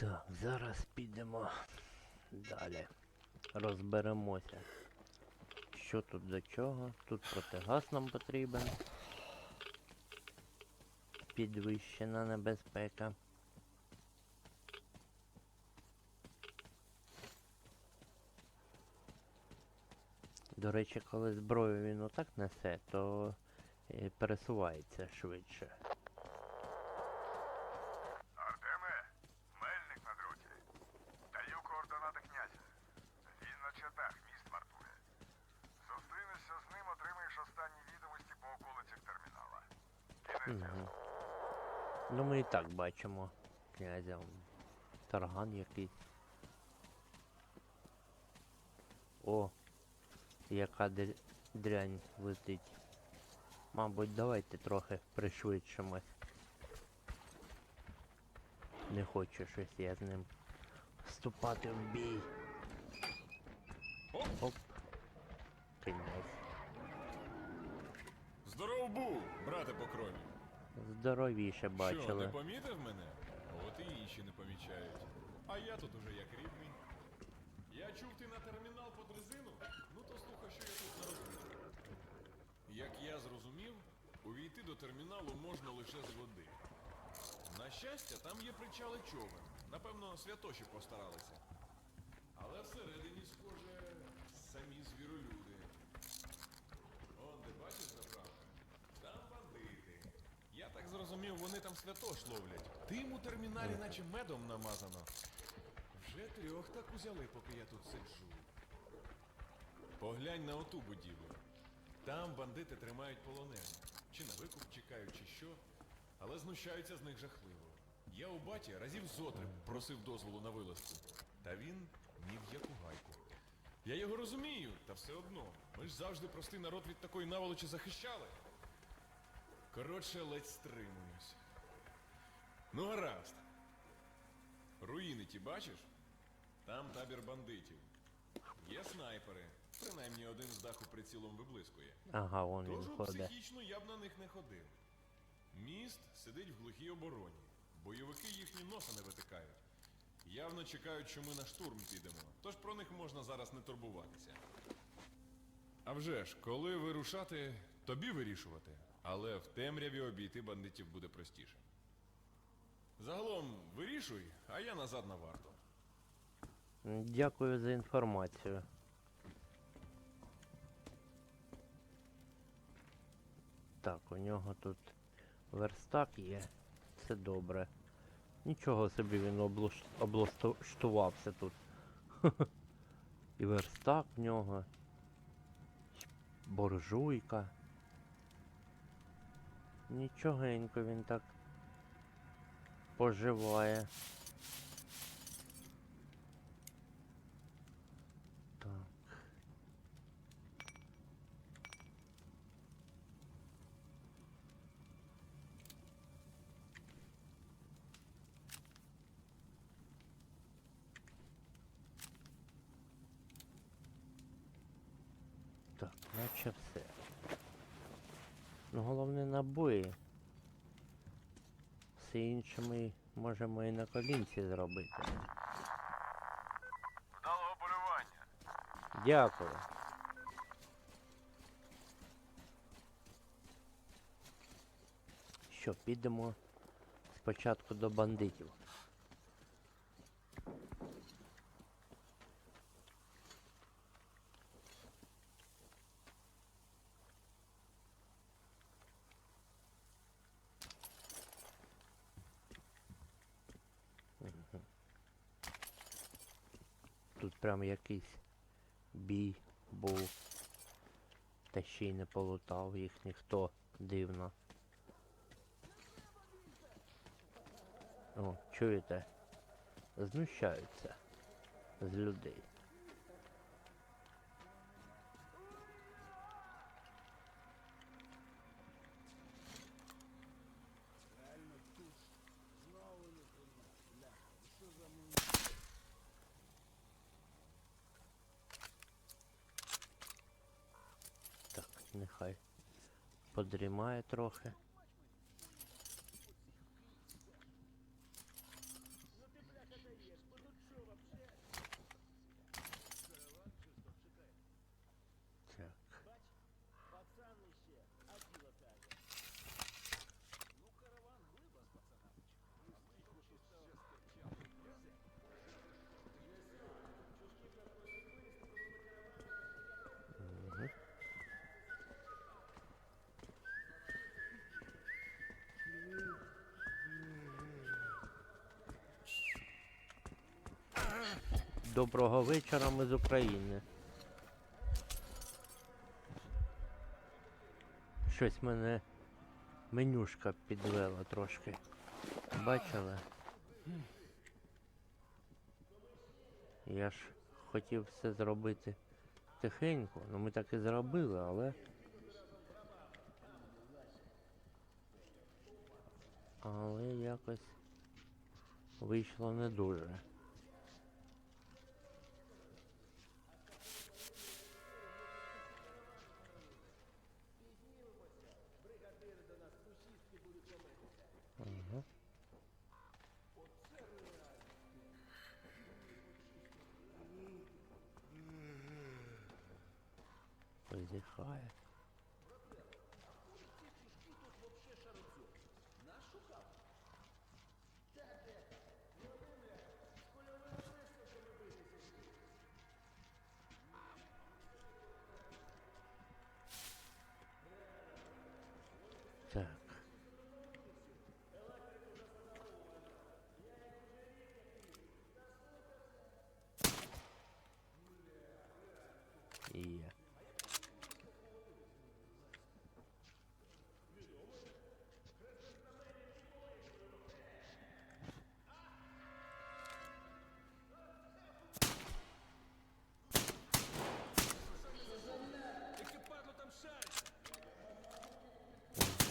Так, зараз підемо далі. Розберемося. Що тут до чого? Тут протигаз нам потрібен. Підвищена небезпека. До речі, коли зброю він отак несе, то е, пересувається швидше. Кінець зв'язку. Ну ми і так бачимо князя. Тарган якийсь. О, яка дря- дрянь летить. Мабуть, давайте трохи пришвидшимось. Не хочу щось я з ним вступати в бій. Оп. Князь. Здоров був, брате по крові. Здоровіше Що, не помітив мене? От і інші не помічають. А я тут уже як рідний. Я чув, ти на термінал по дрезину? Ну то слухай, що я тут наробив. Як я зрозумів, увійти до терміналу можна лише з води. На щастя, там є причали човен. Напевно, святоші постаралися. Але всередині, схоже, самі звіролюди. Он, де бачиш заправка? Там бандити. Я так зрозумів, вони там святош ловлять. Тим у терміналі наче медом намазано. Вже трьох так узяли, поки я тут сиджу. Поглянь на оту будівлю. Там бандити тримають полонених. Чи на викуп чекають, чи що. Але знущаються з них жахливо. Я у баті разів зотри просив дозволу на вилазку. Та він ні в яку гайку. Я його розумію, та все одно. Ми ж завжди простий народ від такої наволочі захищали. Коротше, ледь стримуюсь. Ну, гаразд. Руїни ті бачиш? Там табір бандитів. Є снайпери. Принаймні один з даху прицілом виблискує. Ага, вон Тож він ходить. психічно я б на них не ходив. Міст сидить в глухій обороні. Бойовики їхні носа не витикають. Явно чекають, що ми на штурм підемо. Тож про них можна зараз не турбуватися. А вже ж, коли вирушати, тобі вирішувати. Але в темряві обійти бандитів буде простіше. Загалом вирішуй, а я назад на варту. Дякую за інформацію. Так, у нього тут верстак є. Це добре. Нічого собі він облуш... облаштувався тут. І верстак в нього. Боржуйка. Нічогенько він так поживає. Так. Так, наче все. Ну, набої. Все інше ми можемо і на колінці зробити. Вдалого полювання. Дякую. Що, підемо спочатку до бандитів. Прям якийсь бій був. Та ще й не полутав їх ніхто дивно. О, чуєте? Знущаються з людей. Так, нехай подрімає трохи. Доброго вечора, ми з України. Щось мене менюшка підвела трошки. Бачили? Я ж хотів все зробити тихенько, ну ми так і зробили, але. Але якось вийшло не дуже.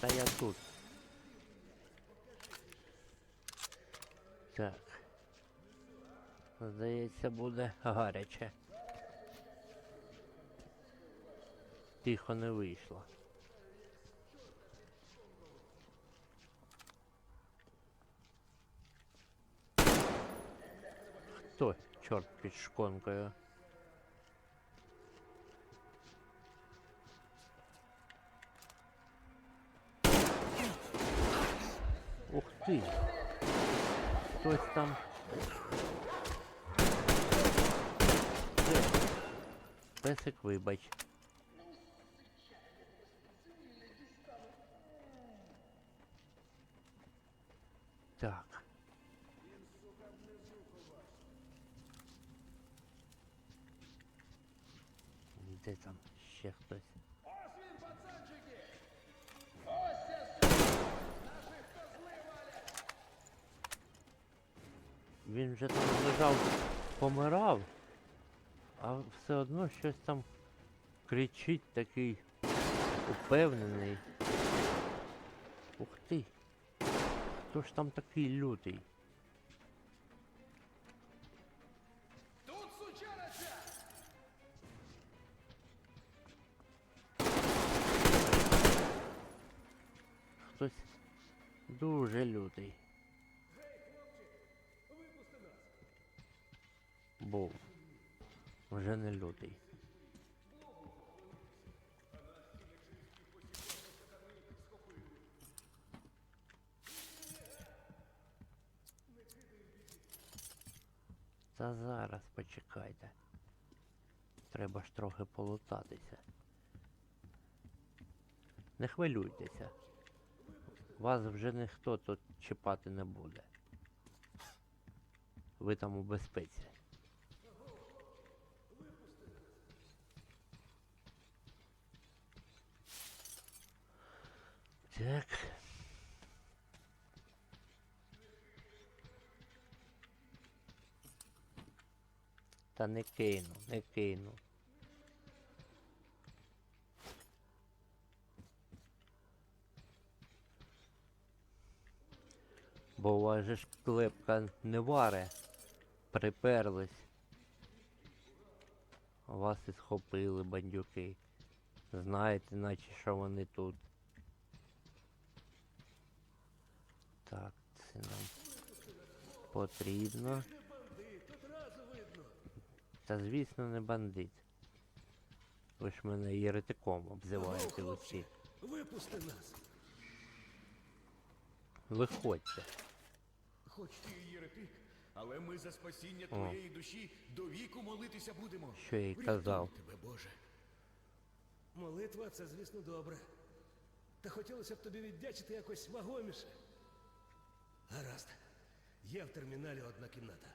Та я тут. Так. Здається, буде гаряче. Тихо не вийшло. Хто, чорт під шконкою? Ух ти! Хтось там. Песик вибач. Так. Де там ще хтось? Він вже там лежав, помирав, а все одно щось там кричить такий упевнений. Ух ти! Хто ж там такий лютий? Тут сучарася! Хтось дуже лютий. Був. Вже не лютий. Та зараз почекайте. Треба ж трохи полутатися. Не хвилюйтеся. Вас вже ніхто тут чіпати не буде. Ви там у безпеці. Так. Та не кину, не кину. Бо у вас же ж клепка не варе. Приперлись. Вас і схопили бандюки. Знаєте, наче що вони тут. Так, це нам потрібно. Та звісно не бандит. Ви ж мене єретиком обзиваєте усі. Випусти нас. Виходьте. Хоч ти і єретик, але ми за спасіння твоєї душі до віку молитися будемо. Що я й Врятуй казав. тебе, Боже. Молитва це, звісно, добре. Та хотілося б тобі віддячити якось вагоміше. Гаразд. Є в терміналі одна кімната.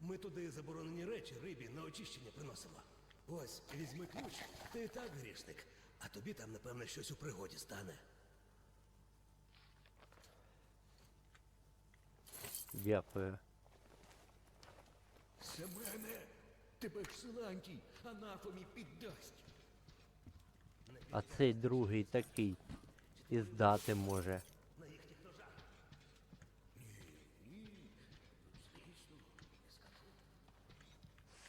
Ми туди заборонені речі рибі на очищення приносимо. Ось, візьми ключ, ти і так грішник, а тобі там, напевно, щось у пригоді стане. Дякую. Семене, тебе ж силантій анафомі піддасть. А цей другий такий. І здати може.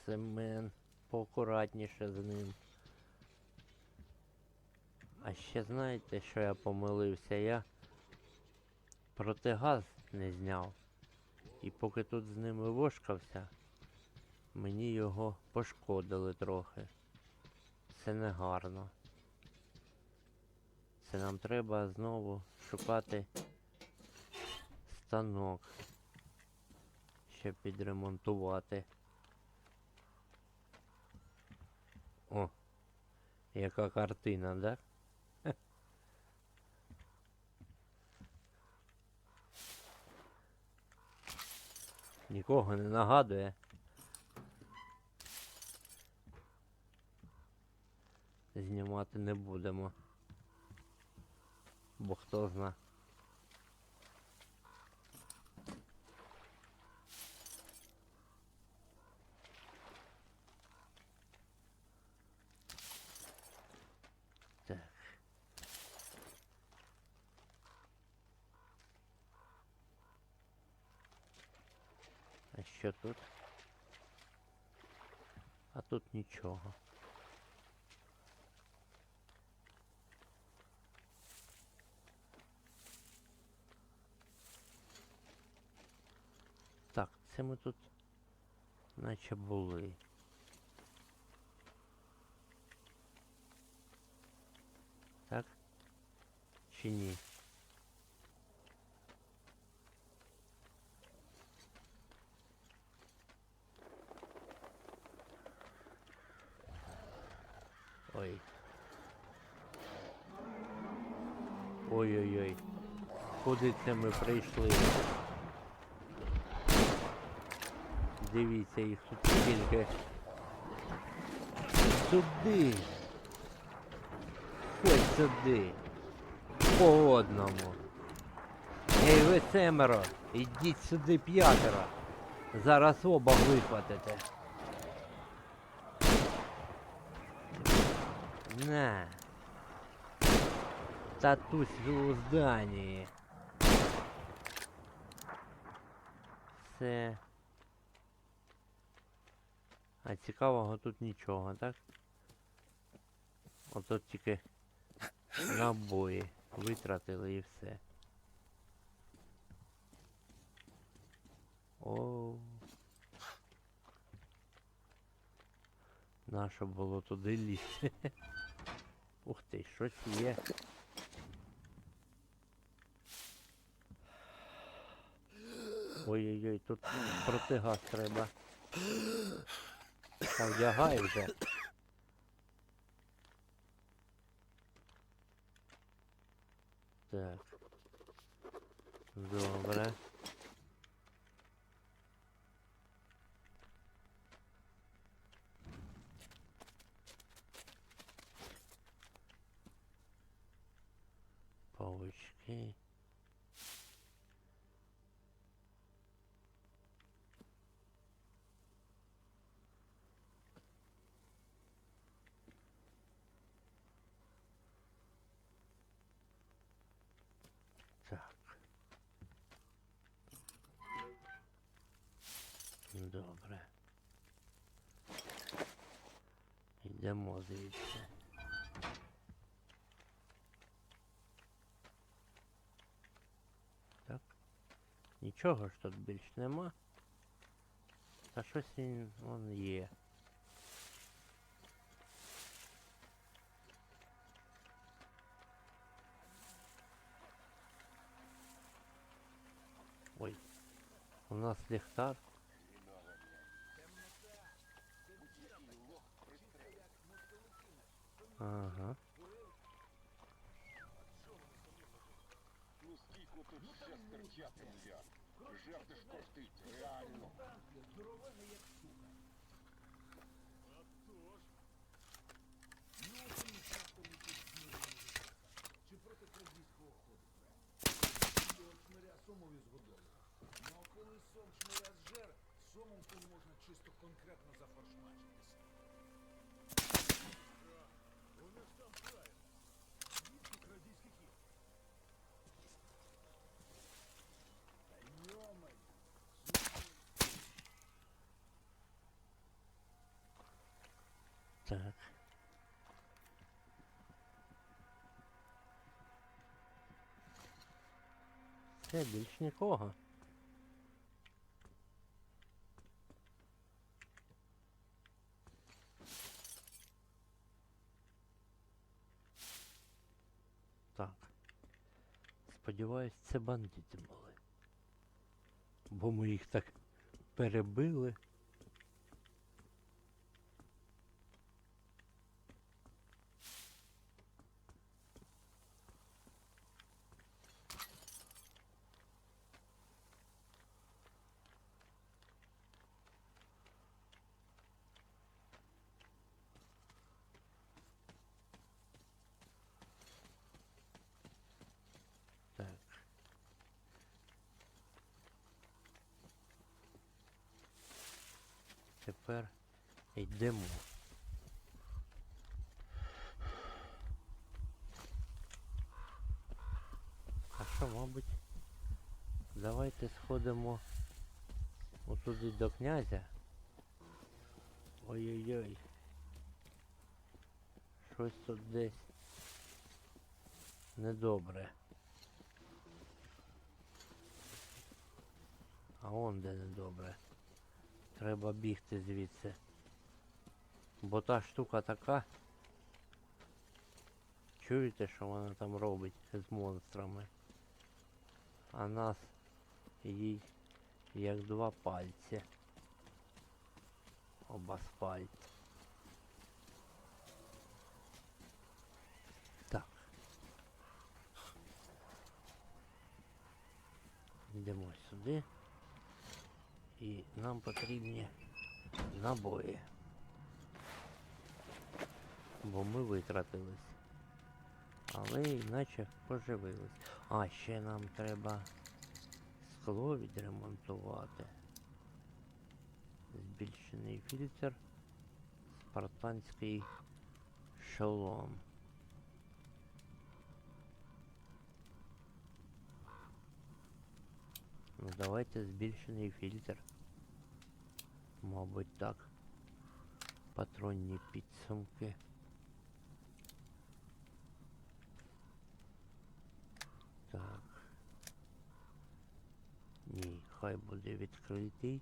Семен, поакуратніше з ним. А ще знаєте, що я помилився? Я протигаз не зняв. І поки тут з ними вошкався, мені його пошкодили трохи. Це не гарно. Це нам треба знову шукати станок, щоб підремонтувати. О, яка картина, да? Нікого не нагадує. Знімати не будемо. Бо хто зна. Так. А що тут? А тут нічого. Так, це ми тут наче були. Так? Чи ні? Ой. Ой-ой-ой. Куди це ми прийшли? Дивіться, їх тут скільки. Сюди. Ось сюди. По одному. Ей, ви семеро, ідіть сюди п'ятеро. Зараз оба вихватите. На. Татусь у здании. Все. А цікавого тут нічого, так? Ото тільки набої витратили і все. О. Наше було туди лізти. Ух ти, щось є. Ой-ой-ой, тут протигаз треба. Та вдягай вже. Так. Добре. Паучки. Так. Добре. Йдемо звідси. Нічого ж тут більш нема. Та щось він вон є. Ой, у нас ліхтар. Ага. Ну скільки тут ще стерчати Жерти ж реально. здоровенний, як сука. А тож. Ну, от і раптом тут смирили. Чи проти крадійського ходу треба? І от шмиря сомові згодовував. Ну, а коли сом шмиря зжер, сомом то можна чисто конкретно зафаршмачитися. Вони ж там правильно. Звідки крадійський хід? Та йомай. Так. Все, більш нікого. Так. Сподіваюсь, це бандити були. Бо ми їх так перебили. Так. Тепер йдемо. А що, мабуть, давайте сходимо отуди до князя. Ой-ой-ой. Щось тут десь недобре. А он де недобре. Треба бігти звідси. Бо та штука така. Чуєте, що вона там робить з монстрами? А нас їй як два пальці. Об асфальт. Так. Йдемо сюди. І нам потрібні набої. Бо ми витратились. Але іначе поживились. А, ще нам треба скло відремонтувати. Збільшений фільтр. Спартанський шолом. Ну давайте збільшений фільтр. Мабуть так. Патронні підсумки. Так. Ні, хай буде відкритий.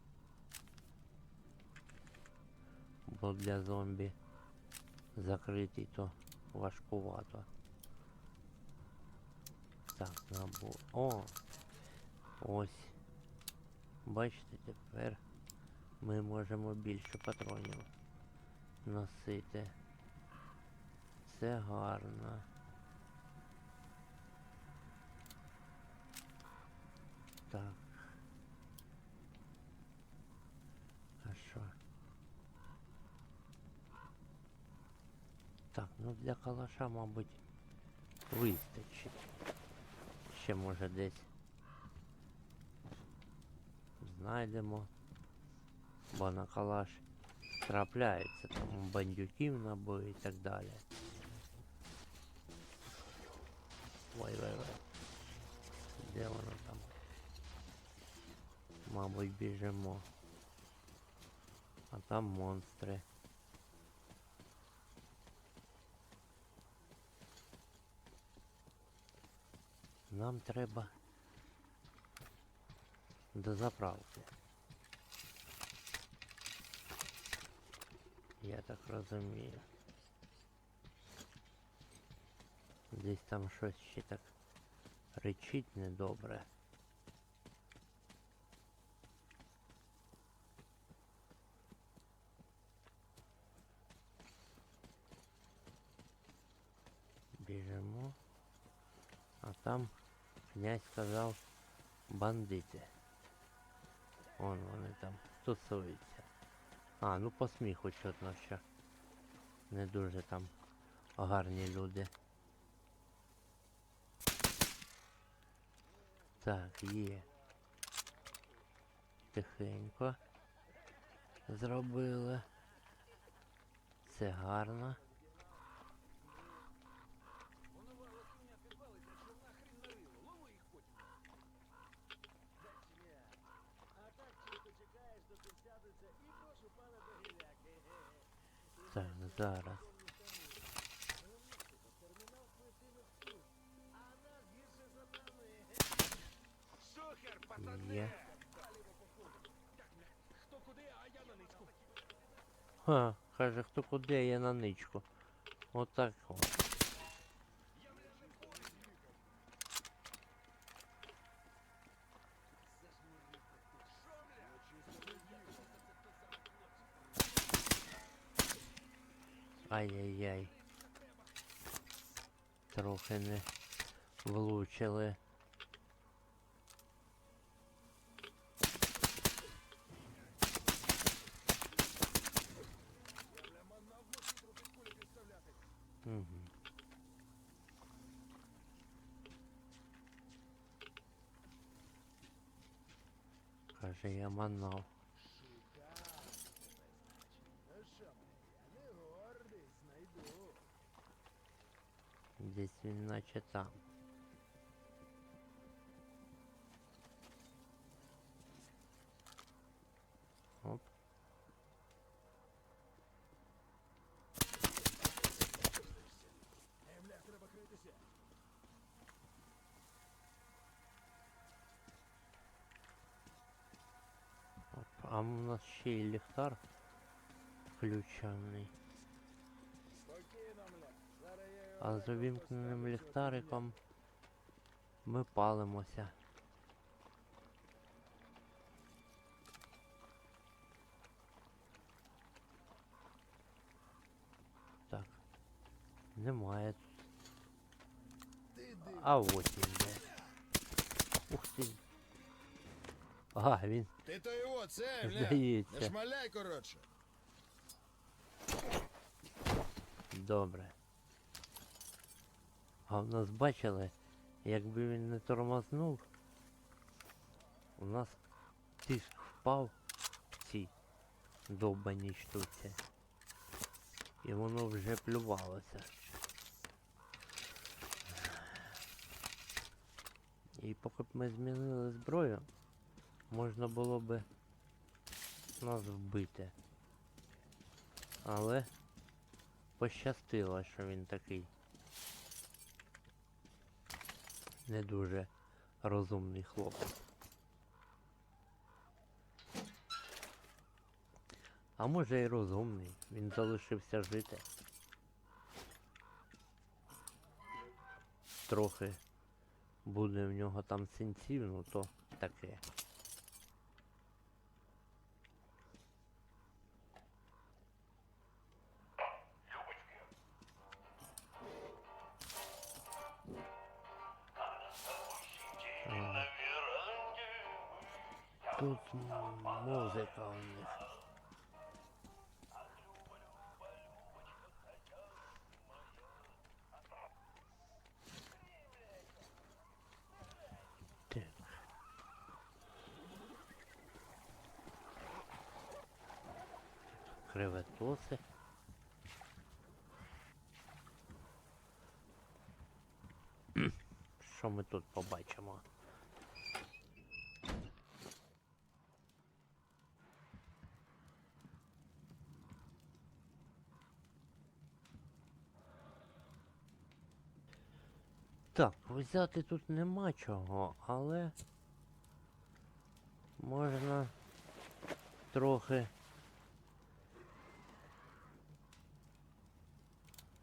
Бо для зомбі закритий то важкувато. Так, набор. О! Ось. Бачите, тепер ми можемо більше патронів носити. Це гарно. Так. А що? Так, ну для калаша, мабуть, вистачить. Ще може десь знайдемо. Бо на калаш трапляється там бандюків набої і так далі. Ой, ой, ой. Де воно там? Мабуть, біжимо. А там монстри. Нам треба до заправки. Я так розумію. Десь там щось ще так речить недобре. Біжимо. А там князь сказав бандити. Вон вони там тусуються. А, ну по сміху чутно, не дуже там гарні люди. Так, є. Тихенько. Зробили. Це гарно. Так, зараз. Є. Ха, каже, хто куди, я на ничку. Отак от. Ай-яй-яй. Трохи не влучили. Угу. Каже, я манав. Десь він наче там. Оп. А у нас ще й ліхтар включений. А з увімкненим ліхтариком ми палимося. Так. Немає тут. А ось він де. Ух ти. Ага, він Ти то його, це, бля. Здається. Шмаляй, коротше. Добре. А в нас бачили, якби він не тормознув, у нас тиск впав в цій довбаній штуці. І воно вже плювалося. І поки б ми змінили зброю, можна було би нас вбити. Але пощастило, що він такий не дуже розумний хлопець. А може і розумний, він залишився жити. Трохи буде в нього там синців, ну то таке. Ми тут побачимо? Так, взяти тут нема чого, але можна трохи.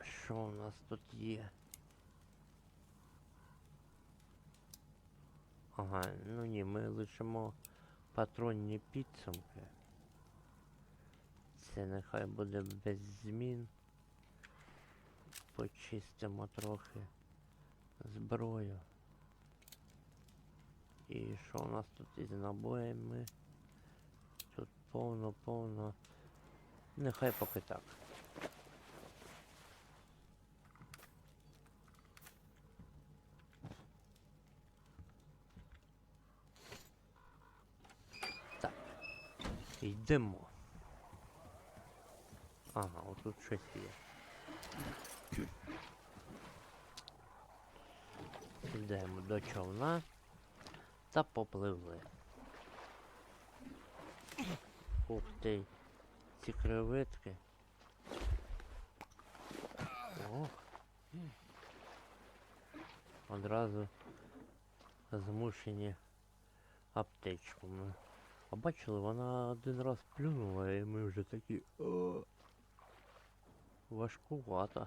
Що у нас тут є? Ага, ну ні, ми лишимо патронні підсумки. Це нехай буде без змін. Почистимо трохи зброю. І що у нас тут із набоями? Тут повно, повно. Нехай поки. Так. Йдемо. Ага, отут щось є. Йдемо до човна та попливли. Ух ти, ці креветки. Ох. Одразу змушені аптечками. А бачили, вона один раз плюнула і ми вже такі. О, важкувато.